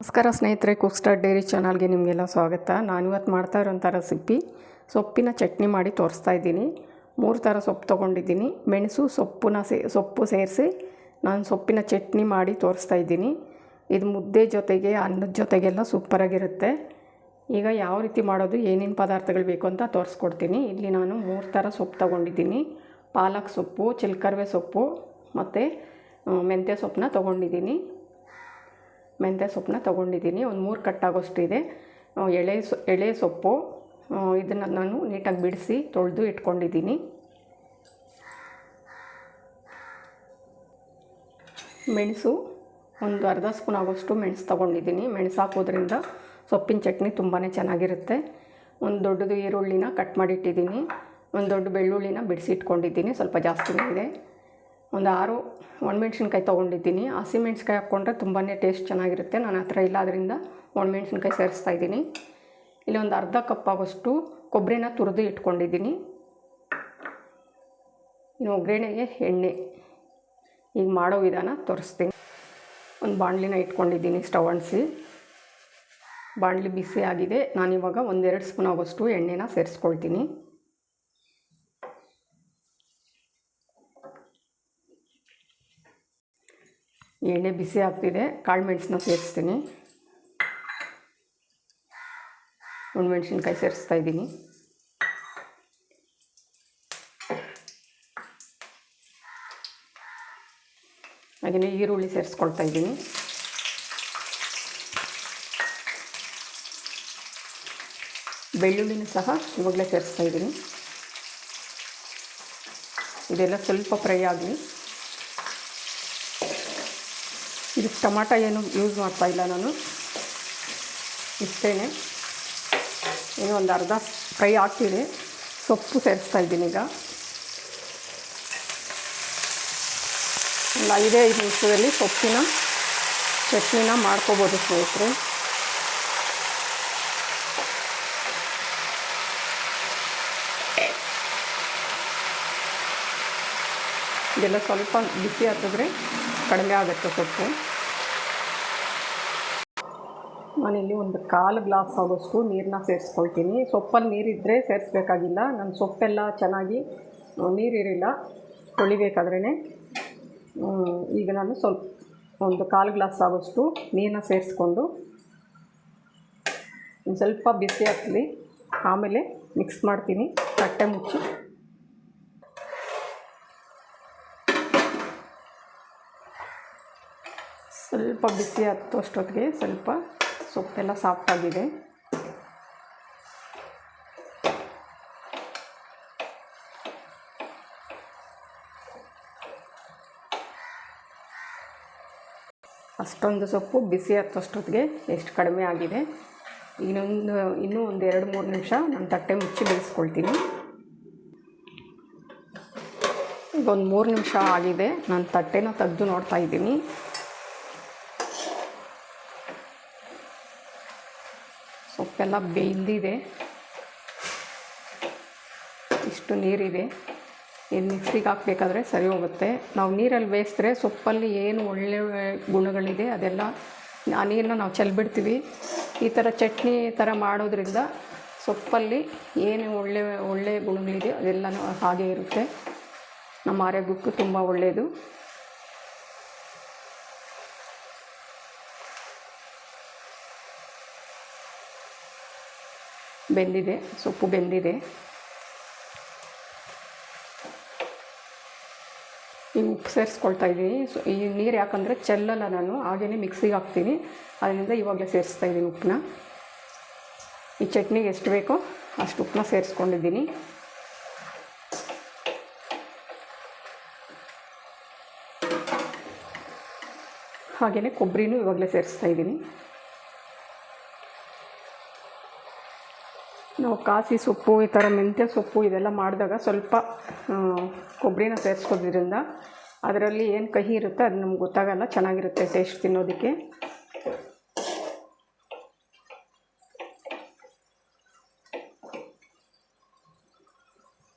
ನಮಸ್ಕಾರ ಸ್ನೇಹಿತರೆ cook dairy dairy ಚಾನಲ್ಗೆ ನಿಮಗೆಲ್ಲ ಸ್ವಾಗತ. ನಾನು ಇವತ್ತು ಮಾಡ್ತಾ ಇರೋಂಥ ರೆಸಿಪಿ ಸೊಪ್ಪಿನ ಚಟ್ನಿ ಮಾಡಿ ತೋರಿಸ್ತಾ ಇದ್ದೀನಿ. ಮೂರು ಥರ ಸೊಪ್ಪು ತೊಗೊಂಡಿದ್ದೀನಿ. ಮೆಣಸು ಸೊಪ್ಪನ್ನ ಸೇ, ಸೊಪ್ಪು ಸೇರಿಸಿ ನಾನು ಸೊಪ್ಪಿನ ಚಟ್ನಿ ಮಾಡಿ ತೋರಿಸ್ತಾ ಇದ್ದೀನಿ. ಇದು ಮುದ್ದೆ ಜೊತೆಗೆ, ಅನ್ನದ ಜೊತೆಗೆಲ್ಲ ಸೂಪರಾಗಿರುತ್ತೆ ಈಗ ಯಾವ ರೀತಿ ಮಾಡೋದು, ಏನೇನು ಪದಾರ್ಥಗಳು ಬೇಕು ಅಂತ ತೋರಿಸ್ಕೊಡ್ತೀನಿ. ಇಲ್ಲಿ ನಾನು ಮೂರು ಥರ ಸೊಪ್ಪು ತೊಗೊಂಡಿದ್ದೀನಿ. ಪಾಲಕ್ ಸೊಪ್ಪು, ಚಿಲ್ಕರ್ವೆ ಸೊಪ್ಪು ಮತ್ತು ಮೆಂತ್ಯ ಸೊಪ್ಪನ್ನ ತೊಗೊಂಡಿದ್ದೀನಿ. ಮೆಂತ್ಯ ಸೊಪ್ಪನ್ನ ತೊಗೊಂಡಿದ್ದೀನಿ. ಒಂದು ಮೂರು ಕಟ್ಟಾಗೋಷ್ಟು ಇದೆ. ಎಳೆ ಸೊ, ಎಳೆ ಸೊಪ್ಪು ಇದನ್ನು ನಾನು ನೀಟಾಗಿ ಬಿಡಿಸಿ ತೊಳೆದು ಇಟ್ಕೊಂಡಿದ್ದೀನಿ. ಮೆಣಸು, ಒಂದು ಅರ್ಧ ಸ್ಪೂನ್ ಆಗೋಷ್ಟು ಮೆಣಸು ತೊಗೊಂಡಿದ್ದೀನಿ. ಮೆಣಸು ಹಾಕೋದ್ರಿಂದ ಸೊಪ್ಪಿನ ಚಟ್ನಿ ತುಂಬಾ ಚೆನ್ನಾಗಿರುತ್ತೆ. ಒಂದು ದೊಡ್ಡದು ಈರುಳ್ಳಿನ ಕಟ್ ಮಾಡಿಟ್ಟಿದ್ದೀನಿ. ಒಂದು ದೊಡ್ಡ ಬೆಳ್ಳುಳ್ಳಿನ ಬಿಡಿಸಿ ಇಟ್ಕೊಂಡಿದ್ದೀನಿ. ಸ್ವಲ್ಪ ಜಾಸ್ತಿನೇ ಇದೆ. ಒಂದು ಆರು ಒಣಮೆಣ್ಸಿನ್ಕಾಯಿ ತೊಗೊಂಡಿದ್ದೀನಿ. ಹಸಿಮೆಣ್ಸಿನ್ಕಾಯಿ ಹಾಕ್ಕೊಂಡ್ರೆ ತುಂಬಾ ಟೇಸ್ಟ್ ಚೆನ್ನಾಗಿರುತ್ತೆ. ನನ್ನ ಹತ್ರ ಇಲ್ಲಾದ್ರಿಂದ ಒಣಮೆಣ್ಸಿನ್ಕಾಯಿ ಸೇರಿಸ್ತಾ ಇದ್ದೀನಿ. ಇಲ್ಲಿ ಒಂದು ಅರ್ಧ ಕಪ್ ಆಗೋಷ್ಟು ಕೊಬ್ಬರಿನ ತುರಿದು ಇಟ್ಕೊಂಡಿದ್ದೀನಿ. ಇನ್ನು ಒಗ್ಗರಣೆಗೆ ಎಣ್ಣೆ. ಈಗ ಮಾಡೋ ವಿಧಾನ ತೋರಿಸ್ತೀನಿ. ಒಂದು ಬಾಣಲಿನ ಇಟ್ಕೊಂಡಿದ್ದೀನಿ ಸ್ಟವ್ ಅಣಿಸಿ ಬಾಣಲಿ ಬಿಸಿ ಆಗಿದೆ. ನಾನಿವಾಗ ಒಂದೆರಡು ಸ್ಪೂನ್ ಆಗೋಷ್ಟು ಎಣ್ಣೆನ ಸೇರಿಸ್ಕೊಳ್ತೀನಿ. ಎಣ್ಣೆ ಬಿಸಿ ಆಗ್ತಿದೆ, ಕಾಳು ಮೆಣಸನ್ನ ಸೇರಿಸ್ತೀನಿ. ಒಣಮೆಣ್ಸಿನ್ಕಾಯಿ ಸೇರಿಸ್ತಾ ಇದ್ದೀನಿ. ಹಾಗೆಯೇ ಈರುಳ್ಳಿ ಸೇರಿಸ್ಕೊಳ್ತಾ ಇದ್ದೀನಿ. ಬೆಳ್ಳುಳ್ಳಿನೂ ಸಹ ಇವಾಗಲೇ ಸೇರಿಸ್ತಾ ಇದ್ದೀನಿ. ಇದೆಲ್ಲ ಸ್ವಲ್ಪ ಫ್ರೈ ಆಗಲಿ. ಇದಕ್ಕೆ ಟೊಮಾಟೊ ಏನು ಯೂಸ್ ಮಾಡ್ತಾ ಇಲ್ಲ ನಾನು. ಇಷ್ಟೇ ಏನು ಒಂದು ಅರ್ಧ ಫ್ರೈ ಹಾಕ್ತೀನಿ ಸೊಪ್ಪು ಸೇರಿಸ್ತಾ ಇದ್ದೀನಿ ಈಗ. ಒಂದು ಐದೇ ಐದು ನಿಮಿಷದಲ್ಲಿ ಸೊಪ್ಪಿನ ಚಟ್ನಿನ ಮಾಡ್ಕೋಬೋದು ಸ್ನೇಹಿತರೆ. ಇದೆಲ್ಲ ಸ್ವಲ್ಪ ಬಿಸಿ ಹತ್ತಿದ್ರೆ ಕಡಿಮೆ ಆಗುತ್ತೆ ಸೊಪ್ಪು. ನಾನಿಲ್ಲಿ ಒಂದು ಕಾಲು ಗ್ಲಾಸ್ ಆಗೋಷ್ಟು ನೀರನ್ನ ಸೇರಿಸ್ಕೊಳ್ತೀನಿ. ಸೊಪ್ಪಲ್ಲಿ ನೀರಿದ್ದರೆ ಸೇರಿಸ್ಬೇಕಾಗಿಲ್ಲ. ನನ್ನ ಸೊಪ್ಪೆಲ್ಲ ಚೆನ್ನಾಗಿ ನೀರಿರಲಿಲ್ಲ. ತೊಳಿಬೇಕಾದ್ರೇ ಈಗ ನಾನು ಸ್ವಲ್ಪ ಒಂದು ಕಾಲು ಗ್ಲಾಸ್ ಆಗೋಷ್ಟು ನೀರನ್ನ ಸೇರಿಸ್ಕೊಂಡು ಸ್ವಲ್ಪ ಬಿಸಿ ಹಾಕಲಿ ಆಮೇಲೆ ಮಿಕ್ಸ್ ಮಾಡ್ತೀನಿ. ತಟ್ಟೆ ಮುಚ್ಚಿ. ಸ್ವಲ್ಪ ಬಿಸಿ ಹತ್ತೋಷ್ಟೊತ್ತಿಗೆ ಸ್ವಲ್ಪ ಸೊಪ್ಪೆಲ್ಲ ಸಾಫ್ಟಾಗಿದೆ ಅಷ್ಟೊಂದು ಸೊಪ್ಪು ಬಿಸಿ ಹತ್ತೋಷ್ಟೊತ್ತಿಗೆ ಎಷ್ಟು ಕಡಿಮೆ ಆಗಿದೆ. ಇನ್ನೊಂದು, ಇನ್ನೂ ಒಂದು ಎರಡು, ಮೂರು ನಿಮಿಷ ನಾನು ತಟ್ಟೆ ಮುಚ್ಚಿ ಬೇಯಿಸ್ಕೊಳ್ತೀನಿ. ಈಗ ಒಂದು ಮೂರು ನಿಮಿಷ ಆಗಿದೆ. ನಾನು ತಟ್ಟೆನ ತೆಗೆದು ನೋಡ್ತಾ ಇದ್ದೀನಿ. ಸೊಪ್ಪೆಲ್ಲ ಬೆಂದಿದೆ. ಇಷ್ಟು ನೀರಿದೆ. ಏನು ಮಿಕ್ಸಿಗೆ ಹಾಕಬೇಕಾದ್ರೆ ಸರಿ ಹೋಗುತ್ತೆ. ನಾವು ನೀರಲ್ಲಿ ಬೇಯಿಸಿದ್ರೆ ಸೊಪ್ಪಲ್ಲಿ ಏನು ಒಳ್ಳೆ ಗುಣಗಳಿದೆ ಅದೆಲ್ಲ ಆ ನೀರನ್ನ ನಾವು ಚೆಲ್ಬಿಡ್ತೀವಿ. ಈ ಥರ ಚಟ್ನಿ ಥರ ಮಾಡೋದ್ರಿಂದ ಸೊಪ್ಪಲ್ಲಿ ಏನು ಒಳ್ಳೆ ಒಳ್ಳೆ ಗುಣಗಳಿದೆ ಅದೆಲ್ಲನೂ ಹಾಗೆ ಇರುತ್ತೆ. ನಮ್ಮ ಆರೋಗ್ಯಕ್ಕೂ ತುಂಬ ಒಳ್ಳೆಯದು. ಬೆಂದಿದೆ, ಸೊಪ್ಪು ಬೆಂದಿದೆ. ಈಗ ಉಪ್ಪು ಸೇರಿಸ್ಕೊಳ್ತಾ ಇದ್ದೀನಿ. ಸೊ ಈ ನೀರು ಯಾಕಂದರೆ ಚೆಲ್ಲಲ್ಲ ನಾನು ಹಾಗೆಯೇ ಮಿಕ್ಸಿಗೆ ಹಾಕ್ತೀನಿ. ಅದರಿಂದ ಇವಾಗಲೇ ಸೇರಿಸ್ತಾ ಇದ್ದೀನಿ ಉಪ್ಪನ್ನ. ಈ ಚಟ್ನಿಗೆ ಎಷ್ಟು ಬೇಕೋ ಅಷ್ಟು ಉಪ್ಪನ್ನ ಸೇರಿಸ್ಕೊಂಡಿದ್ದೀನಿ. ಹಾಗೆಯೇ ಕೊಬ್ಬರಿನೂ ಇವಾಗಲೇ ಸೇರಿಸ್ತಾ ಇದ್ದೀನಿ. ನಾವು ಕಾಸಿ ಸೊಪ್ಪು ಈ ಥರ ಮೆಂತ್ಯ ಸೊಪ್ಪು ಇದೆಲ್ಲ ಮಾಡಿದಾಗ ಸ್ವಲ್ಪ ಕೊಬ್ಬರಿನ ಸೇರಿಸ್ಕೋದ್ರಿಂದ ಅದರಲ್ಲಿ ಏನು ಕಹಿ ಇರುತ್ತೆ ಅದು ನಮ್ಗೆ ಗೊತ್ತಾಗಲ್ಲ, ಚೆನ್ನಾಗಿರುತ್ತೆ ಟೇಸ್ಟ್ ತಿನ್ನೋದಕ್ಕೆ.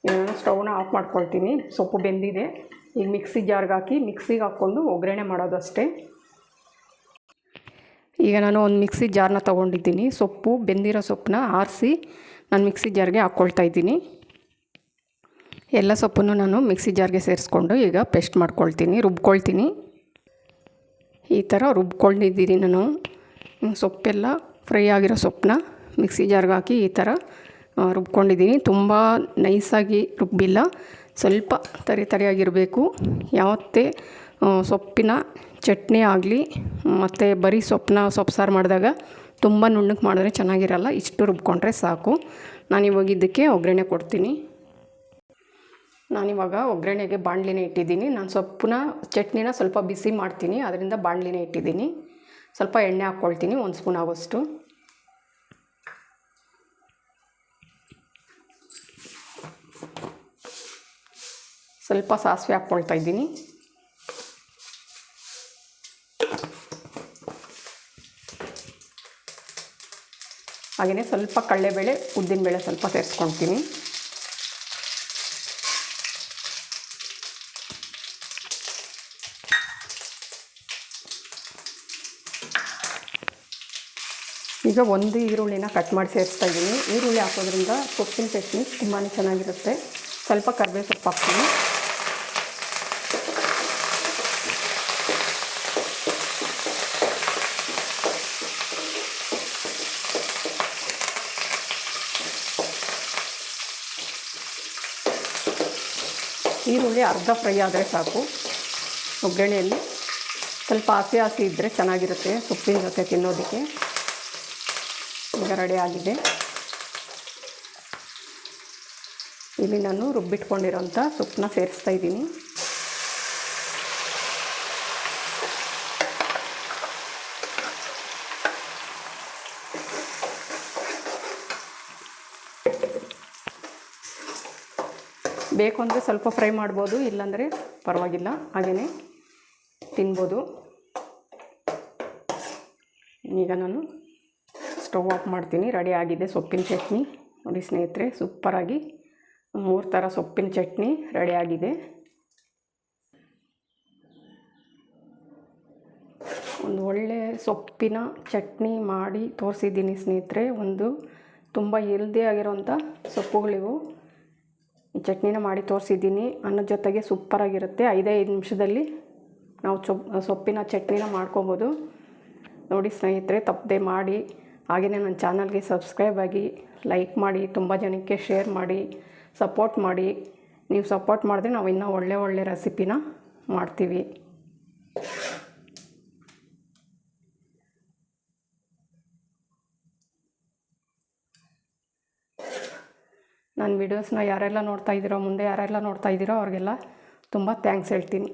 ನಾನು ಸ್ಟವ್ನ ಆಫ್ ಮಾಡ್ಕೊಳ್ತೀನಿ. ಸೊಪ್ಪು ಬೆಂದಿದೆ. ಈಗ ಮಿಕ್ಸಿ ಜಾರ್ಗೆ ಹಾಕಿ ಮಿಕ್ಸಿಗೆ ಹಾಕ್ಕೊಂಡು ಒಗ್ಗರಣೆ ಮಾಡೋದು ಅಷ್ಟೇ. ಈಗ ನಾನು ಒಂದು ಮಿಕ್ಸಿ ಜಾರ್ನ ತೊಗೊಂಡಿದ್ದೀನಿ. ಸೊಪ್ಪು, ಬೆಂದಿರೋ ಸೊಪ್ಪನ್ನ ಆರಿಸಿ ನಾನು ಮಿಕ್ಸಿ ಜಾರ್ಗೆ ಹಾಕ್ಕೊಳ್ತಾ ಇದ್ದೀನಿ. ಎಲ್ಲ ಸೊಪ್ಪನ್ನು ನಾನು ಮಿಕ್ಸಿ ಜಾರ್ಗೆ ಸೇರಿಸ್ಕೊಂಡು ಈಗ ಪೇಸ್ಟ್ ಮಾಡ್ಕೊಳ್ತೀನಿ, ರುಬ್ಕೊಳ್ತೀನಿ. ಈ ಥರ ರುಬ್ಕೊಂಡಿದ್ದೀನಿ ನಾನು. ಸೊಪ್ಪೆಲ್ಲ ಫ್ರೈ ಆಗಿರೋ ಸೊಪ್ಪನ್ನ ಮಿಕ್ಸಿ ಜಾರ್ಗೆ ಹಾಕಿ ಈ ಥರ ರುಬ್ಕೊಂಡಿದ್ದೀನಿ. ತುಂಬ ನೈಸಾಗಿ ರುಬ್ಬಿಲ್ಲ, ಸ್ವಲ್ಪ ತರಿ ತರಿಯಾಗಿರಬೇಕು. ಯಾವತ್ತೇ ಸೊಪ್ಪಿನ ಚಟ್ನಿ ಆಗಲಿ, ಮತ್ತು ಬರೀ ಸೊಪ್ಪನ್ನ ಸೊಪ್ಪು ಸಾರು ಮಾಡಿದಾಗ ತುಂಬ ನುಣ್ಣಕ್ಕೆ ಮಾಡಿದ್ರೆ ಚೆನ್ನಾಗಿರಲ್ಲ, ಇಷ್ಟು ರುಬ್ಕೊಂಡ್ರೆ ಸಾಕು. ನಾನಿವಾಗ ಇದಕ್ಕೆ ಒಗ್ಗರಣೆ ಕೊಡ್ತೀನಿ. ನಾನಿವಾಗ ಒಗ್ಗರಣೆಗೆ ಬಾಣಲಿನ ಇಟ್ಟಿದ್ದೀನಿ. ನಾನು ಸೊಪ್ಪನ್ನ ಚಟ್ನಿನ ಸ್ವಲ್ಪ ಬಿಸಿ ಮಾಡ್ತೀನಿ. ಅದರಿಂದ ಬಾಣಲಿನ ಇಟ್ಟಿದ್ದೀನಿ. ಸ್ವಲ್ಪ ಎಣ್ಣೆ ಹಾಕ್ಕೊಳ್ತೀನಿ ಒಂದು ಸ್ಪೂನ್ ಆಗೋಷ್ಟು. ಸ್ವಲ್ಪ ಸಾಸಿವೆ ಹಾಕ್ಕೊಳ್ತಾ ಇದ್ದೀನಿ. ಹಾಗೆಯೇ ಸ್ವಲ್ಪ ಕಡಲೆಬೇಳೆ, ಉದ್ದಿನಬೇಳೆ ಸ್ವಲ್ಪ ಸೇರಿಸ್ಕೊಳ್ತೀನಿ. ಈಗ ಒಂದು ಈರುಳ್ಳಿನ ಕಟ್ ಮಾಡಿ ಸೇರಿಸ್ತಾ ಇದ್ದೀನಿ. ಈರುಳ್ಳಿ ಹಾಕೋದ್ರಿಂದ ಸೊಪ್ಪಿನ ಚಟ್ನಿ ತುಂಬಾ ಚೆನ್ನಾಗಿರುತ್ತೆ. ಸ್ವಲ್ಪ ಕರಿಬೇವು ಸೊಪ್ಪು ಹಾಕ್ತೀನಿ. ಈರುಳ್ಳಿ ಅರ್ಧ ಫ್ರೈ ಆದರೆ ಸಾಕು. ಒಗ್ಗರಣೆಯಲ್ಲಿ ಸ್ವಲ್ಪ ಹಸಿ ಹಸಿ ಇದ್ದರೆ ಚೆನ್ನಾಗಿರುತ್ತೆ ಸೊಪ್ಪಿನ ಜೊತೆ ತಿನ್ನೋದಕ್ಕೆ. ಈಗ ರೆಡಿ ಆಗಿದೆ. ಇಲ್ಲಿ ನಾನು ರುಬ್ಬಿಟ್ಕೊಂಡಿರೋಂಥ ಸೊಪ್ಪನ್ನ ಸೇರಿಸ್ತಾ ಇದ್ದೀನಿ. ಬೇಕು ಅಂದರೆ ಸ್ವಲ್ಪ ಫ್ರೈ ಮಾಡ್ಬೋದು, ಇಲ್ಲಾಂದರೆ ಪರವಾಗಿಲ್ಲ. ಹಾಗೆಯೇ ತಿನ್ಬೋದು. ಈಗ ನಾನು ಸ್ಟವ್ ಆಫ್ ಮಾಡ್ತೀನಿ. ರೆಡಿ ಆಗಿದೆ ಸೊಪ್ಪಿನ ಚಟ್ನಿ. ನೋಡಿ ಸ್ನೇಹಿತರೆ ಸೂಪರಾಗಿ ಮೂರು ಥರ ಸೊಪ್ಪಿನ ಚಟ್ನಿ ರೆಡಿ ಆಗಿದೆ. ಒಂದು ಒಳ್ಳೆ ಸೊಪ್ಪಿನ ಚಟ್ನಿ ಮಾಡಿ ತೋರಿಸಿದ್ದೀನಿ ಸ್ನೇಹಿತರೆ. ಒಂದು ತುಂಬ ಹೆಲ್ದಿ ಆಗಿರೋಂಥ ಸೊಪ್ಪುಗಳಿವು. ಚಟ್ನಿನ ಮಾಡಿ ತೋರಿಸಿದ್ದೀನಿ. ಅನ್ನದ ಜೊತೆಗೆ ಸೂಪರಾಗಿರುತ್ತೆ ಐದೈದು ನಿಮಿಷದಲ್ಲಿ ನಾವು ಸೊಪ್ಪಿನ ಚಟ್ನಿನ ಮಾಡ್ಕೊಬೋದು. ನೋಡಿ ಸ್ನೇಹಿತರೆ, ತಪ್ಪದೆ ಮಾಡಿ. ಹಾಗೆಯೇ ನನ್ನ ಚಾನಲ್ಗೆ ಸಬ್ಸ್ಕ್ರೈಬ್ ಆಗಿ ಲೈಕ್ ಮಾಡಿ, ತುಂಬ ಜನಕ್ಕೆ ಶೇರ್ ಮಾಡಿ ಸಪೋರ್ಟ್ ಮಾಡಿ. ನೀವು ಸಪೋರ್ಟ್ ಮಾಡಿದ್ರೆ ನಾವು ಇನ್ನೂ ಒಳ್ಳೆ ಒಳ್ಳೆ ರೆಸಿಪಿನ ಮಾಡ್ತೀವಿ. ನನ್ನ ವೀಡಿಯೋಸ್ನ ಯಾರೆಲ್ಲ ನೋಡ್ತಾ ಇದ್ದೀರೋ ಮುಂದೆ ಯಾರೆಲ್ಲ ನೋಡ್ತಾ ಇದ್ದೀರೋ ಅವ್ರಿಗೆಲ್ಲ ತುಂಬ ಥ್ಯಾಂಕ್ಸ್ ಹೇಳ್ತೀನಿ.